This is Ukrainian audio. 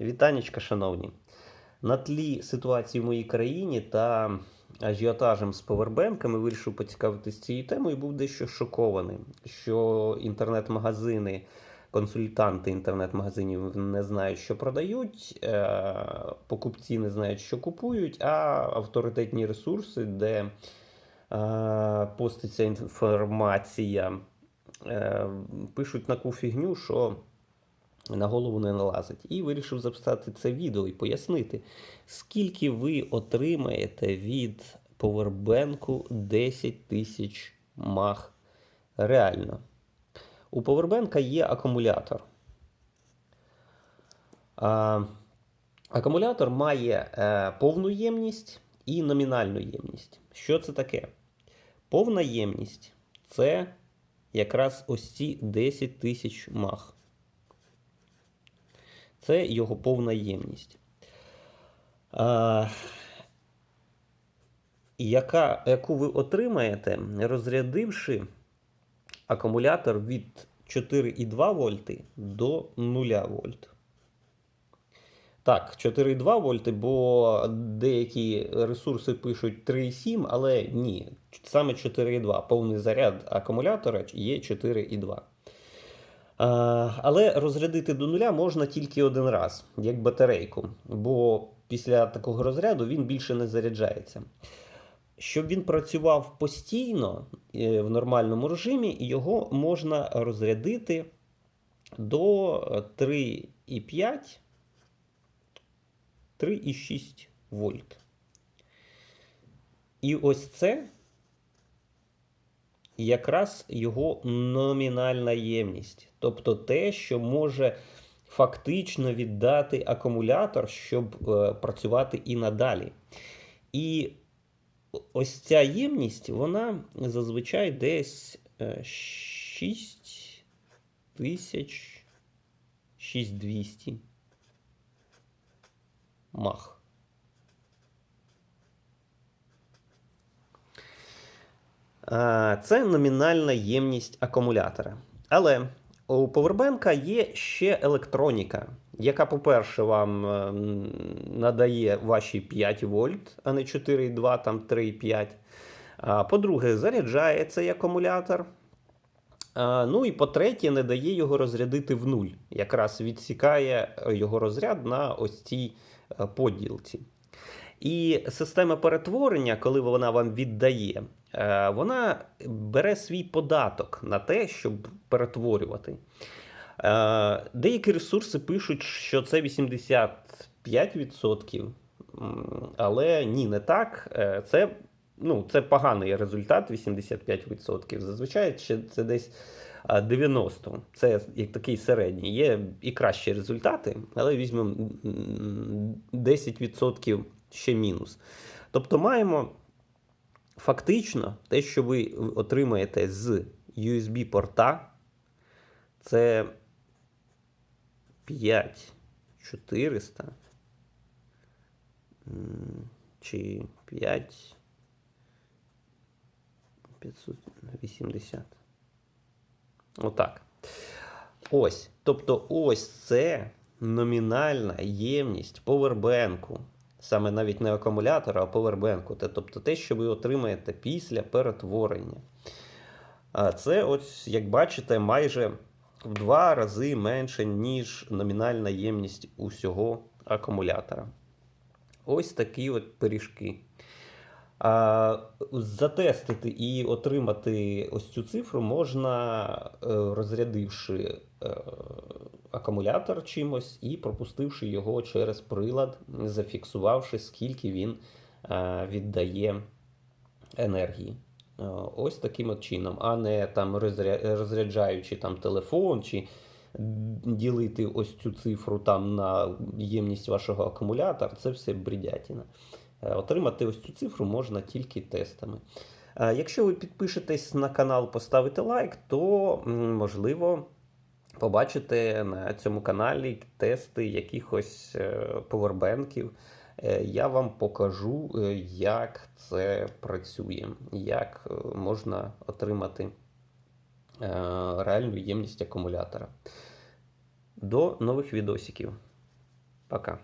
Вітанечка, шановні. На тлі ситуації в моїй країні та ажіотажем з повербенками вирішив поцікавитися цією темою і був дещо шокований, що інтернет-магазини, консультанти інтернет-магазинів не знають, що продають, е, покупці не знають, що купують, а авторитетні ресурси, де е, поститься інформація, е, пишуть таку фігню, що на голову не налазить. І вирішив записати це відео і пояснити, скільки ви отримаєте від повербенку 10 тисяч мах реально. У повербенка є акумулятор. А, акумулятор має е, повну ємність і номінальну ємність. Що це таке? Повна ємність це якраз ось ці 10 тисяч мах. Це його повна ємність. А, яка, яку ви отримаєте, розрядивши акумулятор від 4,2 вольти до 0 вольт. Так, 4,2 вольти, бо деякі ресурси пишуть 3,7, але ні, саме 4,2. Повний заряд акумулятора є 4,2. Але розрядити до нуля можна тільки один раз, як батарейку, бо після такого розряду він більше не заряджається. Щоб він працював постійно е, в нормальному режимі, його можна розрядити до 3,5 3,6 вольт. І ось це якраз його номінальна ємність. Тобто те, що може фактично віддати акумулятор, щоб е, працювати і надалі. І ось ця ємність, вона зазвичай десь е, 6 тисяч 6200 мах. Це номінальна ємність акумулятора. Але у повербенка є ще електроніка, яка, по-перше, вам е, надає ваші 5 вольт, а не 4,2, там 3,5. А по-друге, заряджає цей акумулятор. Ну і по-третє, не дає його розрядити в нуль. Якраз відсікає його розряд на ось цій е, поділці. І система перетворення, коли вона вам віддає, е, вона бере свій податок на те, щоб перетворювати. Е, Деякі ресурси пишуть, що це 85%, але ні, не так. Е, Це, ну, це поганий результат 85%. Зазвичай це десь 90%. Це як такий середній. Є і кращі результати, але візьмемо 10% ще мінус. Тобто маємо фактично те, що ви отримаєте з USB-порта, це 5400 чи 5 580. Отак. Ось. Тобто, ось це номінальна ємність повербенку. Саме навіть не акумулятора, а повербенку. Тобто те, що ви отримаєте після перетворення. А це, ось, як бачите, майже в два рази менше, ніж номінальна ємність усього акумулятора. Ось такі от пиріжки. А, затестити і отримати ось цю цифру можна, е, розрядивши е, акумулятор чимось і пропустивши його через прилад, зафіксувавши, скільки він е, віддає енергії. Е, Ось таким от чином, а не там розря- розряджаючи там телефон чи ділити ось цю цифру там на ємність вашого акумулятора, це все бредятина. Е, Отримати ось цю цифру можна тільки тестами. Якщо ви підпишетесь на канал, поставите лайк, то можливо побачите на цьому каналі тести якихось е, повербенків. Е, Я вам покажу, е, як це працює, як можна отримати реальну ємність акумулятора. До нових відосиків. Пока.